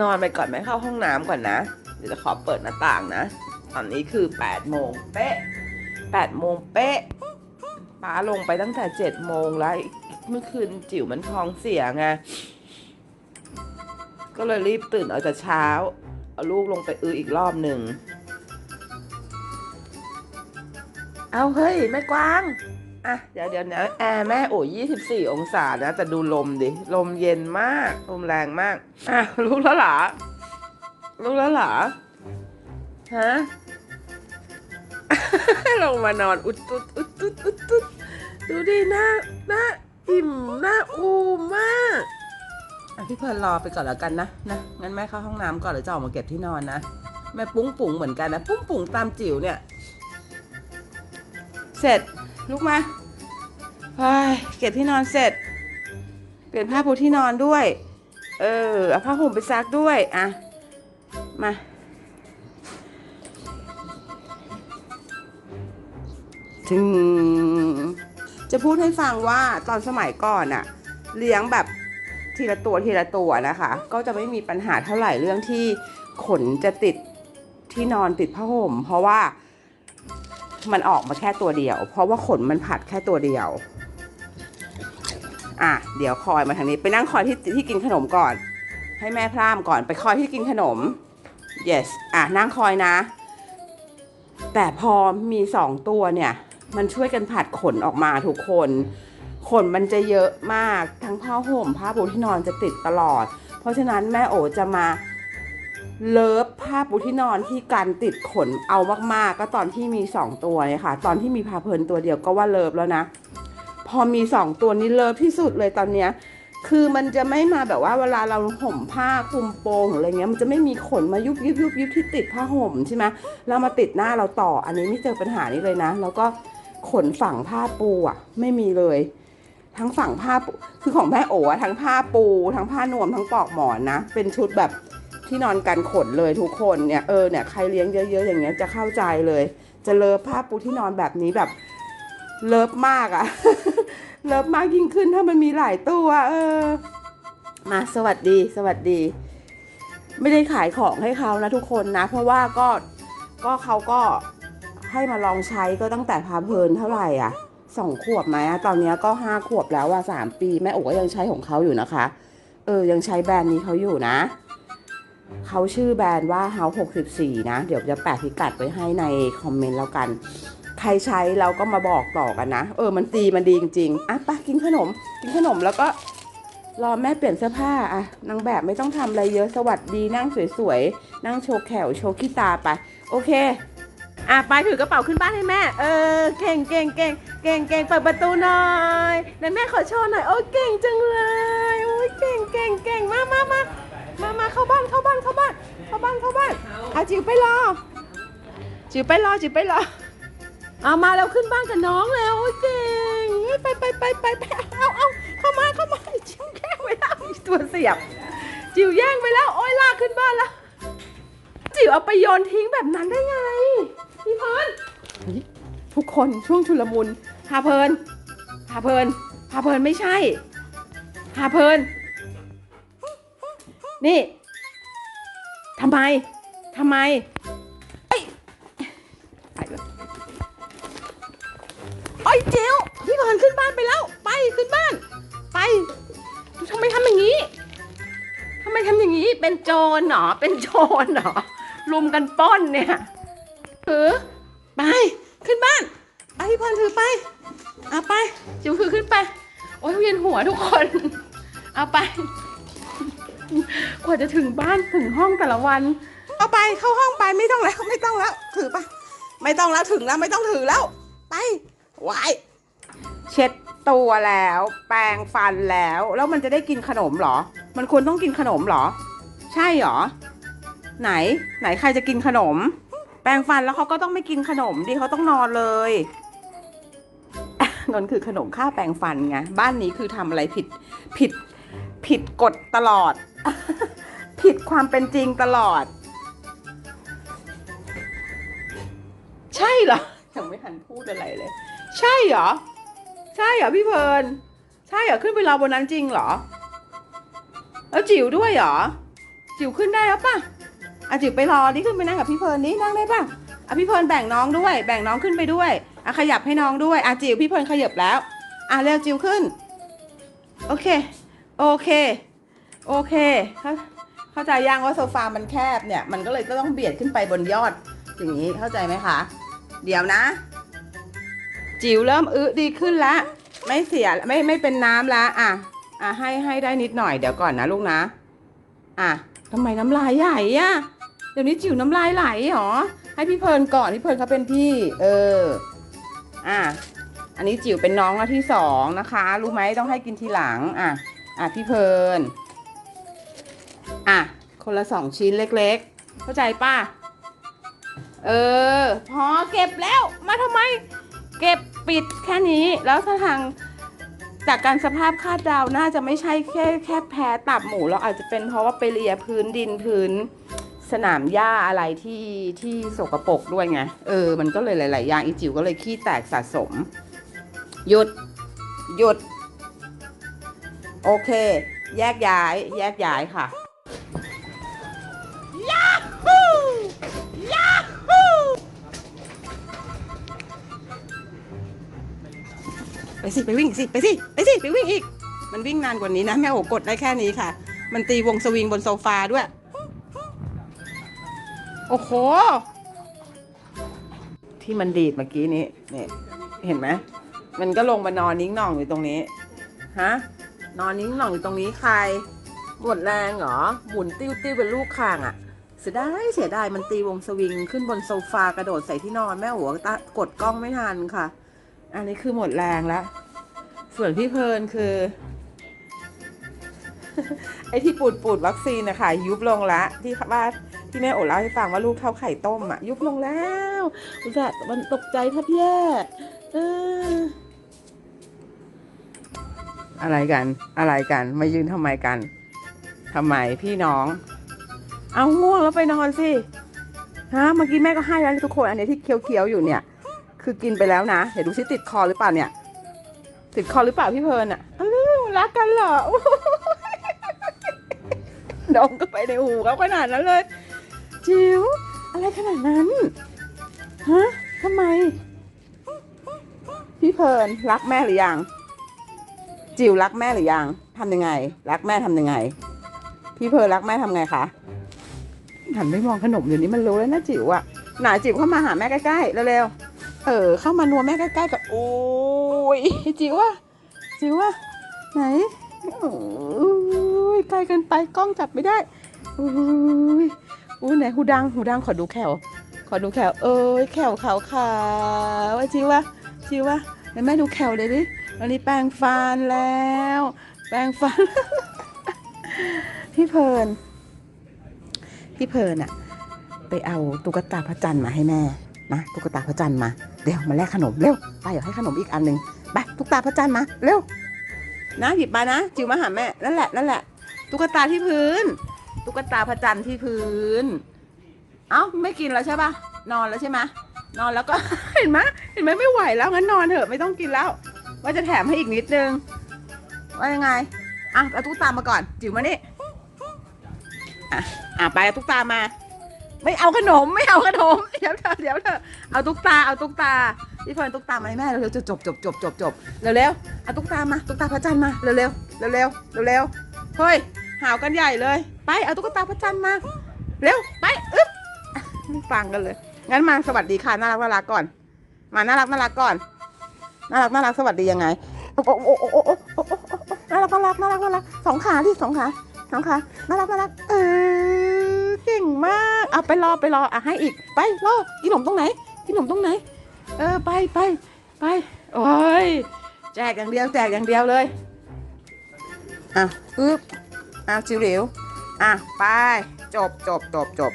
นอนไปก่อนไหมเข้าห้องน้ำก่อนนะ เดี๋ยวจะขอเปิดหน้าต่างนะ ตอนนี้คือ8โมงเป๊ะ8โมงเป๊ะป้าลงไปตั้งแต่7โมงแล้วเมื่อคืนจิ๋วมันท้องเสียไงก็เลยรีบตื่นเอาแต่เช้า เอาลูกลงไปอืออีกรอบหนึ่ง เอาเฮ้ยแม่กวาง อะเดี๋ยวเดี๋ยวนะแอร์แม่โอ้ยี่สิบสี่องศานะแต่ดูลมดิ ลมเย็นมาก ลมแรงมาก อะ รู้แล้วหรอรู้แล้วหรอฮะลงมานอนอุดตุดอุดตุดอุดตุดดูดิหน้าหน้าอิ่มหน้าอูมมากอะพี่เพลินรอไปก่อนแล้วกันนะนะงั้นแม่เข้าห้องน้ำก่อนเดี๋ยวจะออกมาเก็บที่นอนนะแม่ปุ้งปุ๋งเหมือนกันนะ ปุ้งปุ๋งตามจิ๋วเนี่ย เสร็จ ลุกมาเฮ้ยเก็บที่นอนเสร็จ เปลี่ยนผ้าปูที่นอนด้วย เออเอาผ้าห่มไปซักด้วยอะมาถึงจะพูดให้ฟังว่าตอนสมัยก่อนอะเลี้ยงแบบทีละตัวทีละตัวนะคะ ก็จะไม่มีปัญหาเท่าไหร่เรื่องที่ขนจะติดที่นอนติดผ้าห่ม เพราะว่า มันออกมาแค่ตัวเดียว เพราะว่าขนมันผัดแค่ตัวเดียว อะ เดี๋ยวคอยมาทางนี้ ไปนั่งคอยที่ที่กินขนมก่อน ให้แม่พร่ามก่อนไปคอยที่กินขนม yes อะนั่งคอยนะ แต่พอมีสองตัวเนี่ย มันช่วยกันผัดขนออกมาทุกคน ขนมันจะเยอะมาก ทั้งผ้าห่มผ้าปูที่นอนจะติดตลอด เพราะฉะนั้นแม่โอจะมา เลิฟผ้าปูที่นอนที่กันติดขนเอามากๆ ก็ตอนที่มีสองตัวเนี่ยค่ะ ตอนที่มีพาเพลินตัวเดียวก็ว่าเลิฟแล้วนะ พอมีสองตัวนี้เลิฟที่สุดเลยตอนเนี้ยคือมันจะไม่มาแบบว่าเวลาเราห่มผ้าคลุมโปงหรืออะไรเงี้ยมันจะไม่มีขนมายุบยุบยุบยุบที่ติดผ้าห่มใช่ไหมแล้วมาติดหน้าเราต่ออันนี้ไม่เจอปัญหานี้เลยนะ แล้วก็ขนฝั่งผ้าปูอะ ไม่มีเลย ทั้งฝั่งผ้าปูคือของแม่โอ๋ทั้งผ้าปู ทั้งผ้านวมทั้งปลอกหมอนนะเป็นชุดแบบ ที่นอนกันขนเลยทุกคนเนี่ยเออเนี่ยใครเลี้ยงเยอะ ๆ อย่างเงี้ยจะเข้าใจเลย จะเลิฟผ้าปูที่นอนแบบนี้แบบเลิฟมากอะเลิฟมากยิ่งขึ้นถ้ามันมีหลายตัวเออ มาสวัสดีสวัสดี ไม่ได้ขายของให้เขานะทุกคนนะ เพราะว่าก็ก็เขาก็ให้มาลองใช้ก็ตั้งแต่พาเพลินเท่าไหร่อะสองขวบไหมอะตอนนี้ก็ห้าขวบแล้วว่าสามปี แม่โอ๋ก็ยังใช้ของเขาอยู่นะคะ เออ ยังใช้แบรนด์นี้เขาอยู่นะ เขาชื่อแบรนด์ว่า House 64 นะ เดี๋ยวจะแปะพิกัดไว้ให้ในคอมเมนต์แล้วกัน ใครใช้เราก็มาบอกต่อกันนะ เออ มันดีมันดีจริงๆ อะไปกินขนม กินขนมแล้วก็รอแม่เปลี่ยนเสื้อผ้าอะนางแบบไม่ต้องทำอะไรเยอะสวัสดีนั่งสวยๆ นั่งโชว์แขวโชว์ขี้ตาไป โอเค อะไปถือกระเป๋าขึ้นบ้านให้แม่ เออ เก่งเก่งเก่งเก่งเก่งเปิดประตูหน่อยไหนแม่ขอโชว์หน่อย โอ้ยเก่งจังเลย โอ้ยเก่งเก่งเก่งมามามามาานเข้าบ้านอะจิ๋วไปรอ จิ๋วไปรอจิ๋วไปรอเอามาแล้วขึ้นบ้านกับน้องแล้วโอ้ยเก่งไปไปไปไปไปเอาเอาเข้ามาเข้ามาจิ๋วแย่งไปแล้วตัวเสียบ จิ๋วแย่งไปแล้วโอ้ยลากขึ้นบ้านแล้วจิ๋วเอาไปโยนทิ้งแบบนั้นได้ไงพี่เพินเฮ้ยทุกคนช่วงชุลมุนพาเพลินพาเพลินพาเพลินไม่ใช่พาเพลินนี่ำไมทำไมเอ้ยไปเลยไอ้ยเจลพี่เพลินขึ้นบ้านไปแล้ว ไปขึ้นบ้าน ไปทำไมทำอย่างนี้ทำไมทำอย่างนี้เป็นโจรเหรอเป็นโจรเหรอลุมกันปล้นเนี่ยถือไปขึ้นบ้านไปพี่เพลินถือไปเอาไปจิ๋วคือขึ้นไป โอ้ยเวียนหัวทุกคน เอาไป กว่าจะถึงบ้านถึงห้องแต่ละวัน เอาไปเข้าห้องไปไม่ต้องแล้วไม่ต้องแล้ว ถือไปไม่ต้องแล้วถึงแล้วไม่ต้องถือแล้ว ไปไว้เช็ดตัวแล้ว แปรงฟันแล้ว แล้วมันจะได้กินขนมเหรอ มันควรต้องกินขนมเหรอ ใช่เหรอ ไหน ไหนใครจะกินขนม แปรงฟันแล้วเขาก็ต้องไม่กินขนมดิเขาต้องนอนเลยนนคือขนมค่าแปรงฟันไงบ้านนี้คือทำอะไรผิดผิดผิดกฎตลอด ผิดความเป็นจริงตลอด ใช่เหรอยังไม่ทันพูดอะไรเลย ใช่เหรอ ใช่เหรอพี่เพลินใช่เหรอขึ้นไปรอบนนั้นจริงเหรอ แล้วจิ๋วด้วยเหรอ จิ๋วขึ้นได้แล้วป่ะอะจิ๋วไปรอดิขึ้นไปนั่งกับพี่เพลินนี่นั่งได้ป่ะอะพี่เพลินแบ่งน้องด้วย แบ่งน้องขึ้นไปด้วยอะขยับให้น้องด้วยอะจิ๋วพี่เพลินขยับแล้วอะเร็วจิ๋วขึ้น โอเค โอเค โอเคเข้าใจยังว่าโซฟามันแคบเนี่ย มันก็เลยก็ต้องเบียดขึ้นไปบนยอดอย่างนี้เข้าใจไหมคะ เดี๋ยวนะ จิ๋วเริ่มอึดีขึ้นละไม่เสียไม่ไม่เป็นน้ำละอะอะให้ให้ได้นิดหน่อยเดี๋ยวก่อนนะลูกนะ อะทำไมน้ำลายใหญ่อะเดี๋ยวนี้จิ๋วน้ำลายไหลเหรอให้พี่เพลินก่อนพี่เพลินเขาเป็นพี่ เออ อะอันนี้จิ๋วเป็นน้องที่สองนะคะ รู้ไหมต้องให้กินทีหลัง อะ อะพี่เพลิน อะ คนละสองชิ้นเล็กๆ เข้าใจป่ะ เออ พอเก็บแล้ว มาทำไม เก็บปิดแค่นี้ แล้วถ้าทาง จากการสภาพคาดเดาน่าจะไม่ใช่แค่แค่แพ้ตับหมูเราอาจจะเป็นเพราะว่าไปเลียพื้นดินพื้นสนามหญ้าอะไรที่ที่สกปรกด้วยไง เออ มันก็เลยหลาย ๆ อย่างอีจิ๋วก็เลยขี้แตกสะสม หยุด หยุด โอเค แยกย้าย แยกย้ายค่ะ ยาฮูไปสิ ไปวิ่งสิ ไปสิ ไปสิ ไปวิ่งอีก มันวิ่งนานกว่านี้นะ แม่โอกดได้แค่นี้ค่ะ มันตีวงสวิงบนโซฟาด้วย โอ้โห ที่มันดีดเมื่อกี้นี้เนี่ยเห็นไหม มันก็ลงมานอนนิ่งหน่องอยู่ตรงนี้ ฮะ นอนนิ่งหน่องอยู่ตรงนี้ใครหมดแรงเหรอ หมุนติ้วติ้วเป็นลูกคางอะ่ะ เสียดายเสียดายมันตีวงสวิง ขึ้นบนโซฟากระโดดใส่ที่นอนแม่หัวตกดกล้องไม่ทันค่ะ อันนี้คือหมดแรงแล้ว ส่วนพี่เพลินคือ ไอ้ที่ปูดปูดวัคซีนนะคะยุบลงละที่ว่าที่แม่โอเล่าให้ฟังว่าลูกเท่าไข่ต้มอะยุบลงแล้วอุตส่าห์มันตกใจแทบแย่เอออะไรกัน อะไรกัน มายืนทำไมกันทำไมพี่น้อง เอาง่วงแล้วไปนอนสิฮะเมื่อกี้แม่ก็ให้แล้วทุกคนอันนี้ที่เคี้ยวๆอยู่เนี่ย คือกินไปแล้วนะเดี๋ยวดูซิติดคอหรือเปล่าเนี่ย ติดคอหรือเปล่าพี่เพลินอะอ้าวรักกันเหรอดองก็ไปในหูเขาขนาดนั้นเลย จิ๋วอะไรขนาดนั้นฮะทำไม พี่เพลินรักแม่หรือยังจิ๋วรักแม่หรือยังทำยังไง รักแม่ทำยังไง พี่เพลินรักแม่ทำไงคะ หันไม่มองขนมเดี๋ยวนี้มันรู้แล้วนะจิ๋วอะหนาจิ๋วเข้ามาหาแม่ใกล้ๆเร็วๆเออเข้ามานัวแม่ใกล้ๆกับโอ้ยจิ๋วอะจิ๋วอะไหนโอ้ยใกล้เกันไปกล้องจับไม่ได้โอ้ยอู้ไหนหูดังหูดังขอดูแขวขอดูแขวเอ้ยแขวขาวขาวจิ๋วะจิวะไหนแม่ดูแขวเลยดิวันนี้แปรงฟันแล้ว แปรงฟันพี่เพลิน พี่เพลินอะไปเอาตุ๊กตาพระจันทร์มาให้แม่นะตุ๊กตาพระจันทร์มาเดี๋ยวมาแลกขนมเร็วไปเดี๋ยวให้ขนมอีกอันหนึ่งไปตุ๊กตาพระจันทร์มาเร็วนะหยิบมานะ จิ๋วมาหาแม่นั่นแหละนั่นแหละตุ๊กตาที่พื้น ตุ๊กตาพระจันทร์ที่พื้น เอ้าไม่กินแล้วใช่ปะนอนแล้วใช่ไหมนอนแล้วก็เห็นไหมเห็นไหมไม่ไหวแล้วงั้นนอนเถอะไม่ต้องกินแล้ว ว่าจะแถมให้อีกนิดนึงว่ายังไงอะเอาตุ๊กตามาก่อน จิ๋วมานี่ อะอะไปเอาตุ๊กตามา ไม่เอาขนมไม่เอาขนมเดี๋ยวเถอะเดี๋ยวเถอะเอาตุ๊กตาเอาตุ๊กตาพี่พรตุ๊กตามาให้แม่เราจะจบจบจบจบจบเร็วเร็วเอาตุ๊กตามาตุ๊กตาพระจันทร์มาเร็วเร็วเร็วเร็วเร็วเเฮ้ยหาวกันใหญ่เลย ไปเอาตุ๊กตาพระจันทร์มาเร็วไปอึ๊บฟังกันเลย งั้นมาสวัสดีค่ะน่ารักน่ารักก่อน มาน่ารักน่ารักก่อนน่ารักน่ารักสวัสดียังไงโอ้โอ้โอ้โอ้โอ้น่ารักน่ารักน่ารักน่ารักสองขาที่สองขา สองคะน่ารักน่ารักเออเก่งมากเอาไปรอไปรออะให้อีกไปรอกินขนมตรงไหนกินขนมตรงไหน เออไปไปไปโอ้ยแจกอย่างเดียวแจกอย่างเดียวเลยอะอึ๊บอ้าวจิ๋วหลวอะไปจบจบจบจบ